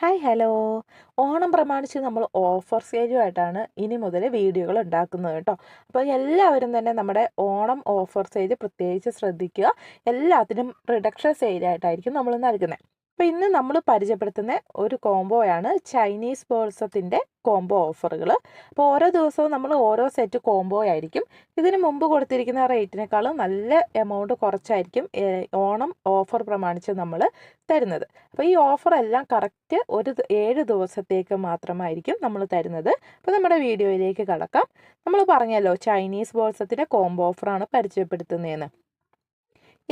Hi hello. Onam പ്രമാണിച്ച് നമ്മൾ offer സെയിലുമായിട്ടാണ് ഇനി മുതൽ വീഡിയോകൾ ഉണ്ടാക്കുന്നത് കേട്ടോ. അപ്പോൾ എല്ലാവരും തന്നെ നമ്മുടെ ഓണം ഓഫർ സെയിൽ പ്രത്യേകിച്ച് ശ്രദ്ധിക്കുക. എല്ലാത്തിനും റിഡക്ഷൻ സെയിലായിട്ടായിരിക്കും നമ്മൾ നൽകുന്നത്. അപ്പോൾ ഇന്ന് നമ്മൾ പരിചയപ്പെടുത്തുന്ന ഒരു കോംബോയാണ് ചൈനീസ് ബോൾസത്തിന്റെ കോംബോ ഓഫറുകൾ അപ്പോൾ ഓരോ ദിവസവും നമ്മൾ ഓരോ സെറ്റ് കോംബോ ആയിരിക്കും. ഇതിന് മുമ്പ് കൊടുത്തിരിക്കുന്ന റേറ്റിനേക്കാളും നല്ല എമൗണ്ട് കുറച്ചായിരിക്കും ഓണം ഓഫർ പ്രമാണിച്ച് നമ്മൾ തരുന്നത്. അപ്പോൾ ഈ ഓഫർ എല്ലാം കറക്റ്റ് ഒരു ഏഴ് ദിവസത്തേക്ക് മാത്രമായിരിക്കും നമ്മൾ തരുന്നത്. അപ്പോൾ നമ്മുടെ വീഡിയോയിലേക്ക് കടക്കാം. നമ്മൾ പറഞ്ഞല്ലോ ചൈനീസ് ബോൾസത്തിന്റെ കോംബോ ഓഫറാണ് പരിചയപ്പെടുത്തുന്നതെന്ന്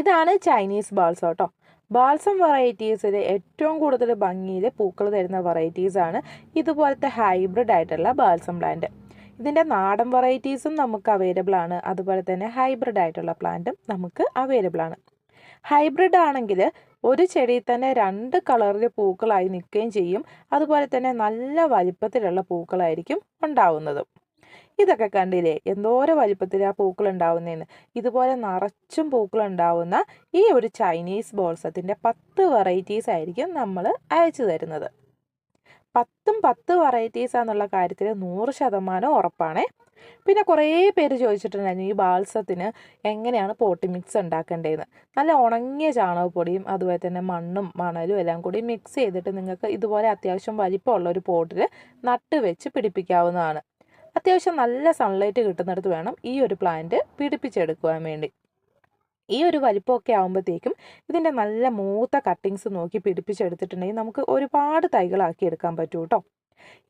ഇതാണ് ചൈനീസ് ബാൾസം കേട്ടോ ബാൾസം വെറൈറ്റീസിൽ ഏറ്റവും കൂടുതൽ ഭംഗിയിൽ പൂക്കൾ തരുന്ന വെറൈറ്റീസാണ് ഇതുപോലത്തെ ഹൈബ്രിഡ് ആയിട്ടുള്ള ബാൾസം പ്ലാന്റ് ഇതിന്റെ നാടൻ വെറൈറ്റീസും നമുക്ക് അവൈലബിൾ ആണ്. അതുപോലെ തന്നെ ഹൈബ്രിഡ് ആയിട്ടുള്ള പ്ലാന്റും നമുക്ക് അവൈലബിൾ ആണ്. ഹൈബ്രിഡ് ആണെങ്കിൽ ഒരു ചെടിയിൽ തന്നെ രണ്ട് കളറിൽ പൂക്കളായി നിൽക്കുകയും ചെയ്യും. അതുപോലെ തന്നെ നല്ല വലിപ്പത്തിലുള്ള പൂക്കളായിരിക്കും ഉണ്ടാവുന്നത്. ഇതൊക്കെ കണ്ടില്ലേ? എന്തോരം വലിപ്പത്തിൽ ആ പൂക്കൾ ഉണ്ടാവുന്നതെന്ന് ഇതുപോലെ നിറച്ചും പൂക്കൾ ഉണ്ടാവുന്ന ഈ ഒരു ചൈനീസ് ബോൾസത്തിന്റെ പത്ത് വെറൈറ്റീസ് ആയിരിക്കും നമ്മൾ അയച്ചു തരുന്നത്. പത്തും പത്ത് വെറൈറ്റീസ് എന്നുള്ള കാര്യത്തിൽ നൂറ് ശതമാനം ഉറപ്പാണേ. പിന്നെ കുറേ പേര് ചോദിച്ചിട്ടുണ്ടായിരുന്നു ഈ ബാൽസത്തിന് എങ്ങനെയാണ് പോട്ടി മിക്സ് ഉണ്ടാക്കേണ്ടതെന്ന് നല്ല ഉണങ്ങിയ ചാണകപ്പൊടിയും അതുപോലെ തന്നെ മണ്ണും മണലും എല്ലാം കൂടി മിക്സ് ചെയ്തിട്ട് നിങ്ങൾക്ക് ഇതുപോലെ അത്യാവശ്യം വലിപ്പമുള്ള ഒരു പോട്ടിൽ നട്ട് വെച്ച് പിടിപ്പിക്കാവുന്നതാണ്. അത്യാവശ്യം നല്ല സൺലൈറ്റ് കിട്ടുന്നിടത്ത് വേണം ഈ ഒരു പ്ലാന്റ് പിടിപ്പിച്ചെടുക്കുവാൻ വേണ്ടി. ഈ ഒരു വലിപ്പമൊക്കെ ആകുമ്പോഴത്തേക്കും ഇതിന്റെ നല്ല മൂത്ത കട്ടിങ്സ് നോക്കി പിടിപ്പിച്ചെടുത്തിട്ടുണ്ടെങ്കിൽ നമുക്ക് ഒരുപാട് തൈകളാക്കി എടുക്കാൻ പറ്റൂ കേട്ടോ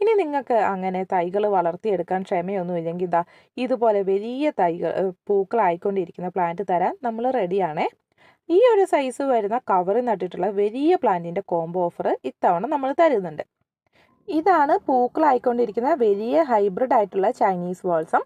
ഇനി നിങ്ങൾക്ക് അങ്ങനെ തൈകൾ വളർത്തിയെടുക്കാൻ ക്ഷമയൊന്നുമില്ലെങ്കിൽ ഇതാ ഇതുപോലെ വലിയ തൈകൾ പൂക്കളായിക്കൊണ്ടിരിക്കുന്ന പ്ലാന്റ് തരാൻ നമ്മൾ റെഡിയാണേ ഈ ഒരു സൈസ് വരുന്ന കവറിൽ നട്ടിട്ടുള്ള വലിയ പ്ലാന്റിന്റെ കോംബോ ഓഫർ ഇത്തവണ നമ്മൾ തരുന്നുണ്ട്. ഇതാണ് പൂക്കളായിക്കൊണ്ടിരിക്കുന്ന വലിയ ഹൈബ്രിഡ് ആയിട്ടുള്ള ചൈനീസ് വാൾസം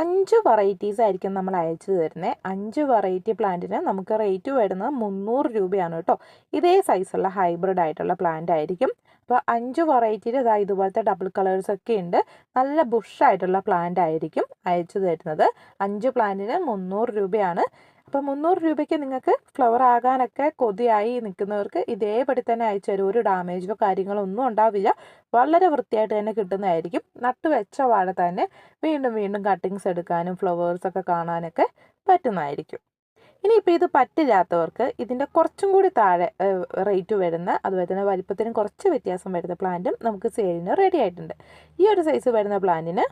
അഞ്ച് വെറൈറ്റീസ് ആയിരിക്കും നമ്മൾ അയച്ചു തരുന്നത് അഞ്ച് വെറൈറ്റി പ്ലാന്റിന് നമുക്ക് റേറ്റ് വരുന്നത് മുന്നൂറ് രൂപയാണ് കേട്ടോ. ഇതേ സൈസുള്ള ഹൈബ്രിഡ് ആയിട്ടുള്ള പ്ലാന്റ് ആയിരിക്കും. അപ്പോൾ അഞ്ച് വെറൈറ്റിയിൽ ഇതാ ഇതുപോലത്തെ ഡബിൾ കളേഴ്സ് ഒക്കെ ഉണ്ട്. നല്ല ബുഷായിട്ടുള്ള പ്ലാന്റ് ആയിരിക്കും അയച്ചു തരുന്നത്. അഞ്ച് പ്ലാന്റിന് മുന്നൂറ് രൂപയാണ്. അപ്പോൾ മുന്നൂറ് രൂപയ്ക്ക് നിങ്ങൾക്ക് ഫ്ലവർ ആകാനൊക്കെ കൊതിയായി നിൽക്കുന്നവർക്ക് ഇതേപടി തന്നെ അയച്ചു തരും. ഒരു ഡാമേജോ കാര്യങ്ങളോ ഒന്നും ഉണ്ടാവില്ല. വളരെ വൃത്തിയായിട്ട് തന്നെ കിട്ടുന്നതായിരിക്കും. നട്ട് വെച്ച വാഴ തന്നെ വീണ്ടും വീണ്ടും കട്ടിങ്സ് എടുക്കാനും ഫ്ലവേഴ്സ് ഒക്കെ കാണാനൊക്കെ പറ്റുന്നതായിരിക്കും. ഇനിയിപ്പോൾ ഇത് പറ്റില്ലാത്തവർക്ക് ഇതിന്റെ കുറച്ചും കൂടി താഴെ റേറ്റ് വരുന്ന അതുപോലെ തന്നെ വലിപ്പത്തിനും കുറച്ച് വ്യത്യാസം വരുന്ന പ്ലാന്റും നമുക്ക് സെയിലിന് റെഡി ആയിട്ടുണ്ട്. ഈ ഒരു സൈസ് വരുന്ന പ്ലാന്റിന്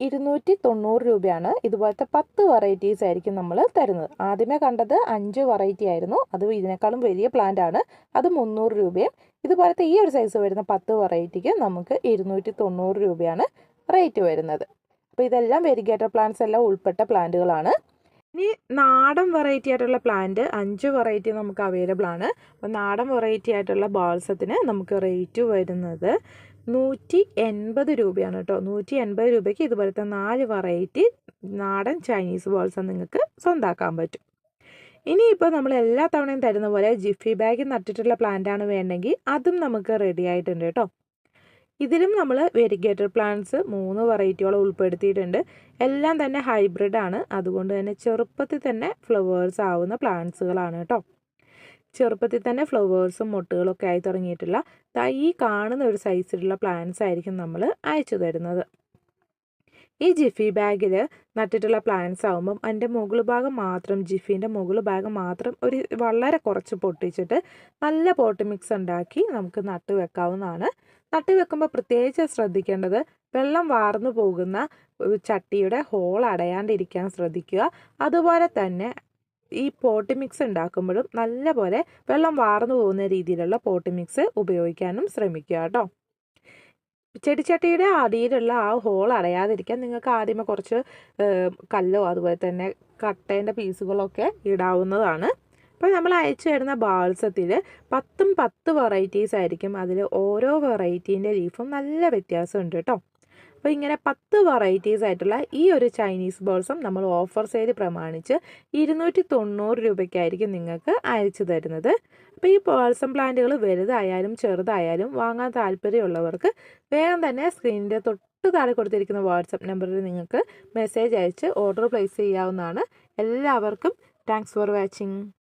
ഇരുന്നൂറ്റി തൊണ്ണൂറ് രൂപയാണ് ഇതുപോലത്തെ പത്ത് വെറൈറ്റീസ് ആയിരിക്കും നമ്മൾ തരുന്നത്. ആദ്യമേ കണ്ടത് അഞ്ച് വെറൈറ്റി ആയിരുന്നു. അത് ഇതിനേക്കാളും വലിയ പ്ലാന്റ് ആണ്. അത് മുന്നൂറ് രൂപയും ഇതുപോലത്തെ ഈ ഒരു സൈസ് വരുന്ന പത്ത് വെറൈറ്റിക്ക് നമുക്ക് ഇരുന്നൂറ്റി തൊണ്ണൂറ് രൂപയാണ് റേറ്റ് വരുന്നത്. അപ്പോൾ ഇതെല്ലാം വെരിഗേറ്റർ പ്ലാന്റ്സ് എല്ലാം ഉൾപ്പെട്ട പ്ലാന്റുകളാണ് ഇനി നാടൻ വെറൈറ്റി ആയിട്ടുള്ള പ്ലാന്റ് അഞ്ച് വെറൈറ്റി നമുക്ക് അവൈലബിൾ ആണ്. അപ്പോൾ നാടൻ വെറൈറ്റി ആയിട്ടുള്ള ബാൾസത്തിന് നമുക്ക് റേറ്റ് വരുന്നത് നൂറ്റി എൺപത് രൂപയാണ് കേട്ടോ. നൂറ്റി എൺപത് രൂപയ്ക്ക് ഇതുപോലത്തെ നാല് വെറൈറ്റി നാടൻ ചൈനീസ് ബോൾസ് നിങ്ങൾക്ക് സ്വന്താക്കാൻ പറ്റും. ഇനിയിപ്പോൾ നമ്മൾ എല്ലാ തവണയും തരുന്ന പോലെ ജിഫി ബാഗ് നട്ടിട്ടുള്ള പ്ലാന്റാണ് വേണ്ടെങ്കിൽ അതും നമുക്ക് റെഡി ആയിട്ടുണ്ട് കേട്ടോ. ഇതിലും നമ്മൾ വെരിഗേറ്റർ പ്ലാന്റ്സ് മൂന്ന് വെറൈറ്റിയോളം ഉൾപ്പെടുത്തിയിട്ടുണ്ട്. എല്ലാം തന്നെ ഹൈബ്രിഡ് ആണ്. അതുകൊണ്ട് തന്നെ ചെറുപ്പത്തിൽ തന്നെ ഫ്ലവേഴ്സ് ആവുന്ന പ്ലാന്റ്സുകളാണ് കേട്ടോ. ചെറുപ്പത്തിൽ തന്നെ ഫ്ലവേഴ്സും മുട്ടുകളൊക്കെ ആയി തുടങ്ങിയിട്ടുള്ള ഈ കാണുന്ന ഒരു സൈസിലുള്ള പ്ലാന്റ്സ് ആയിരിക്കും നമ്മൾ അയച്ചു തരുന്നത്. ഈ ജിഫി ബാഗിൽ നട്ടിട്ടുള്ള പ്ലാന്റ്സ് ആകുമ്പം അതിന്റെ മുകൾ ഭാഗം മാത്രം ജിഫീന്റെ മുകൾ ഭാഗം മാത്രം ഒരു വളരെ കുറച്ച് പൊട്ടിച്ചിട്ട് നല്ല പോട്ട് മിക്സ് ഉണ്ടാക്കി നമുക്ക് നട്ടു വെക്കാവുന്നതാണ്. നട്ടു വെക്കുമ്പോൾ പ്രത്യേകിച്ച് ശ്രദ്ധിക്കേണ്ടത് വെള്ളം വാർന്നു പോകുന്ന ചട്ടിയുടെ ഹോൾ അടയാണ്ടിരിക്കാൻ ശ്രദ്ധിക്കുക. അതുപോലെ തന്നെ ഈ പോട്ടി മിക്സ് ഉണ്ടാക്കുമ്പോഴും നല്ലപോലെ വെള്ളം വാർന്നു പോകുന്ന രീതിയിലുള്ള പോട്ടി മിക്സ് ഉപയോഗിക്കാനും ശ്രമിക്കുക കേട്ടോ. ചെടിച്ചട്ടിയുടെ അടിയിലുള്ള ആ ഹോൾ അടയാതിരിക്കാൻ നിങ്ങൾക്ക് ആദ്യമേ കുറച്ച് കല്ലോ അതുപോലെ തന്നെ കട്ടേന്റെ പീസുകളൊക്കെ ഇടാവുന്നതാണ്. അപ്പോൾ നമ്മൾ അയച്ചു തരുന്ന ബാൾസത്തിൽ പത്തും പത്ത് വെറൈറ്റീസ് ആയിരിക്കും അതിൽ ഓരോ വെറൈറ്റീന്റെ ലീഫും നല്ല വ്യത്യാസമുണ്ട് കേട്ടോ. അപ്പോൾ ഇങ്ങനെ പത്ത് വെറൈറ്റീസ് ആയിട്ടുള്ള ഈ ഒരു ചൈനീസ് ബോൾസും നമ്മൾ ഓഫർ സെയിൽ പ്രമാണിച്ച് ഇരുന്നൂറ്റി തൊണ്ണൂറ് രൂപയ്ക്കായിരിക്കും നിങ്ങൾക്ക് അയച്ചു തരുന്നത്. അപ്പോൾ ഈ ബോൾസം പ്ലാന്റുകൾ വലുതായാലും ചെറുതായാലും വാങ്ങാൻ താല്പര്യമുള്ളവർക്ക് വേഗം തന്നെ സ്ക്രീനിന്റെ തൊട്ട് താഴെ കൊടുത്തിരിക്കുന്ന വാട്സപ്പ് നമ്പറിൽ നിങ്ങൾക്ക് മെസ്സേജ് അയച്ച് ഓർഡർ പ്ലേസ് ചെയ്യാവുന്നതാണ്. എല്ലാവർക്കും താങ്ക്സ് ഫോർ വാച്ചിങ്